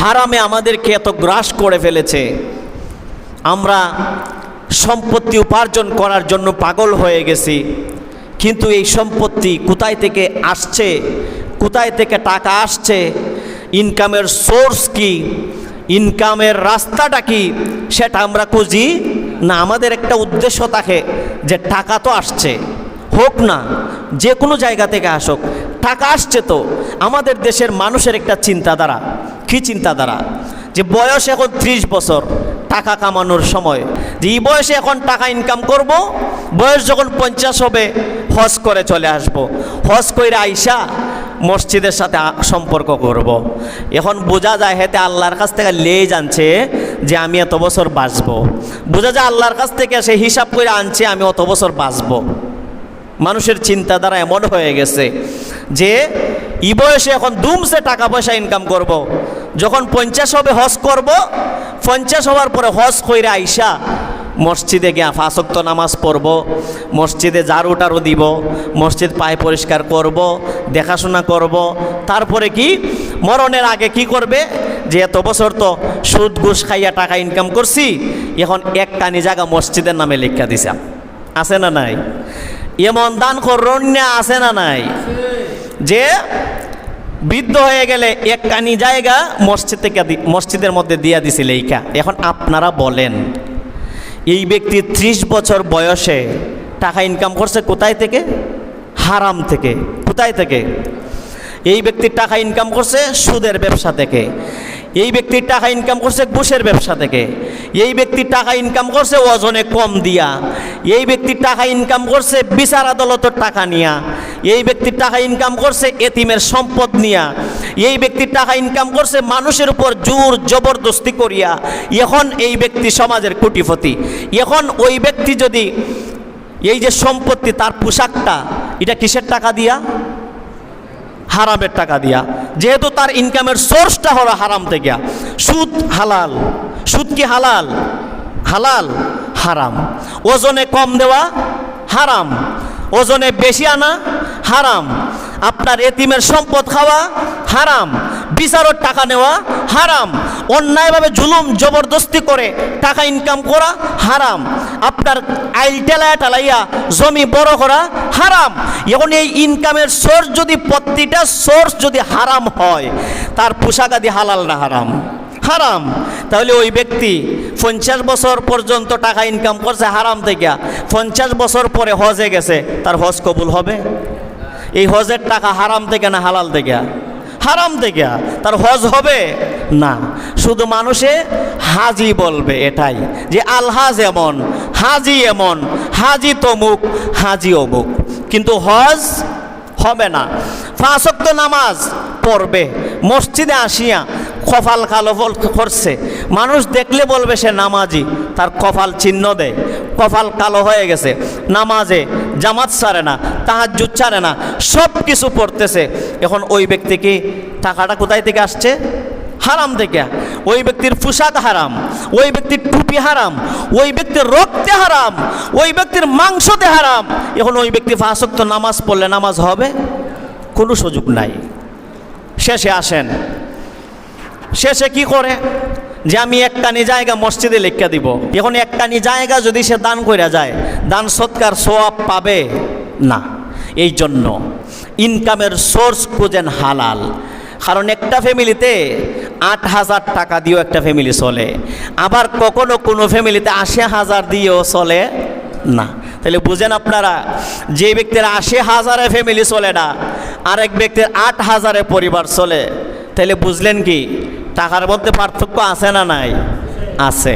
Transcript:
হারামে আমাদেরকে এত গ্রাস করে ফেলেছে। আমরা সম্পত্তি উপার্জন করার জন্য পাগল হয়ে গেছি। কিন্তু এই সম্পত্তি কোথায় থেকে আসছে? কোথায় থেকে টাকা আসছে? ইনকামের সোর্স কি? ইনকামের রাস্তাটা কি? সেটা আমরা খুঁজি না। আমাদের একটা উদ্দেশ্য থাকে যে টাকা তো আসছে। হোক না, যে কোনো জায়গা থেকে আসুক। টাকা আসছে তো। আমাদের দেশের মানুষের একটা চিন্তাধারা। কী চিন্তাধারা, যে বয়স এখন ত্রিশ বছর, টাকা কামানোর সময় যে এই বয়সে এখন টাকা ইনকাম করব, বয়স যখন পঞ্চাশ হবে, হজ করে চলে আসব হজ কইরা আইসা মসজিদের সাথে সম্পর্ক করব। এখন বোঝা যায় হেতে আল্লাহর কাছ থেকে লেই জানছে যে আমি এত বছর বাঁচব বোঝা যায় আল্লাহর কাছ থেকে সে হিসাব করে আনছে, আমি অত বছর বাঁচব মানুষের চিন্তাধারা এমন হয়ে গেছে যে ই বয়সে এখন দুমসে টাকা পয়সা ইনকাম করব। যখন পঞ্চাশ হবে হজ করব, পঞ্চাশ হওয়ার পরে হজ কইরা আইসা মসজিদে গিয়া ফাঁসক্ত নামাজ পড়ব, মসজিদে ঝাড়ু টাড়ু দিব, মসজিদ পায়ে পরিষ্কার করব, দেখাশোনা করব। তারপরে কি? মরণের আগে কি করবে? যে এত বছর তো সুদ ঘুষ খাইয়া টাকা ইনকাম করছি, এখন এক কানি জায়গা মসজিদের নামে লেখা দিছাম আছে না নাই? এমন দান করণ্য আছে না নাই? যে বৃদ্ধ হয়ে গেলে এক কানি জায়গা মসজিদ থেকে মসজিদের মধ্যে দিয়া দিছিল এইকা এখন আপনারা বলেন, এই ব্যক্তি ত্রিশ বছর বয়সে টাকা ইনকাম করছে কোথায় থেকে? হারাম থেকে। কোথায় থেকে? এই ব্যক্তির টাকা ইনকাম করছে সুদের ব্যবসা থেকে। এই ব্যক্তির টাকা ইনকাম করছে ঘুষের ব্যবসা থেকে। এই ব্যক্তির টাকা ইনকাম করছে ওজনে কম দিয়া। এই ব্যক্তির টাকা ইনকাম করছে বিচার আদালতের টাকা নিয়া। এই ব্যক্তির টাকা ইনকাম করছে এতিমের সম্পদ নিয়া। এই ব্যক্তির টাকা ইনকাম করছে মানুষের উপর জোর জবরদস্তি করিয়া। এখন এই ব্যক্তি সমাজের কোটিপতি। এখন ওই ব্যক্তি যদি এই যে সম্পত্তি, তার পোশাকটা, এটা কিসের টাকা দিয়া? হারামের টাকা দিয়া। যেহেতু তার ইনকামের সোর্সটা হলো হারাম থেকে। সুদ হালাল। সুদ কি হালাল? হালাল, হারাম। ওজনে কম দেওয়া হারাম। ওজনে বেশি আনা, হারাম। আপনার এতিমের সম্পদ খাওয়া, হারাম। বিচারর টাকা নেওয়া, হারাম। অন্যায়ভাবে জুলুম, জবরদস্তি করে টাকা ইনকাম করা, হারাম। আপনার আইল টেলায় টেলাইয়া জমি বড় করা, হারাম। এখন এই ইনকামের সোর্স যদি প্রতিটা সোর্স যদি হারাম হয়, তার পোশাক আদি হালাল না হারাম? হারাম। তাহলে ওই ব্যক্তি পঞ্চাশ বছর পর্যন্ত টাকা ইনকাম করছে, হারাম থেকে। পঞ্চাশ বছর পরে হজে গেছে, তার হজ কবুল হবে? এই হজের টাকা হারাম থেকে না হালাল থেকে? হারাম থেকে। তার হজ হবে? না। শুধু মানুষে হাজি বলবে এটাই, যে আলহাজ এমন, হাজি এমন, হাজি তমুক হাজি অমুক। কিন্তু হজ হবে না। ফাঁসক্ত নামাজ পড়বে, মসজিদে আসিয়া কপাল কালো করছে। মানুষ দেখলে বলবে সে নামাজি, তার কপাল চিহ্ন দেয়। কপাল কালো হয়ে গেছে। নামাজে জামাত ছাড়ে না, তাহাজ্জুদ ছাড়ে না সব কিছু পড়তেছে। এখন ওই ব্যক্তিকে টাকাটা কোথায় থেকে আসছে? হারাম থেকে। ওই ব্যক্তির পোশাক হারাম, ওই ব্যক্তির টুপি হারাম, ওই ব্যক্তির রক্তে হারাম, ওই ব্যক্তির মাংসতে হারাম। এখন ওই ব্যক্তি ফাঁসক্ত নামাজ পড়লে নামাজ হবে? কোনো সুযোগ নাই। শেষে আসেন। শেষে কি করে? যে আমি একটানি জায়গা মসজিদে লেখা দিব। এখন একটানি জায়গা যদি সে দান করে যায়, দান সৎকার সোয়াব পাবে না। এই জন্য ইনকামের সোর্স খুঁজেন হালাল। কারণ একটা ফ্যামিলিতে আট হাজার টাকা দিয়েও একটা ফ্যামিলি চলে। আবার কখনো কোনো ফ্যামিলিতে আশি হাজার দিয়েও চলে না। তাহলে বুঝেন আপনারা, যে ব্যক্তির আশি হাজারে ফ্যামিলি চলে না, আরেক ব্যক্তির আট হাজারে পরিবার চলে। তাহলে বুঝলেন কি? টাকার মধ্যে পার্থক্য আছে না নাই? আছে।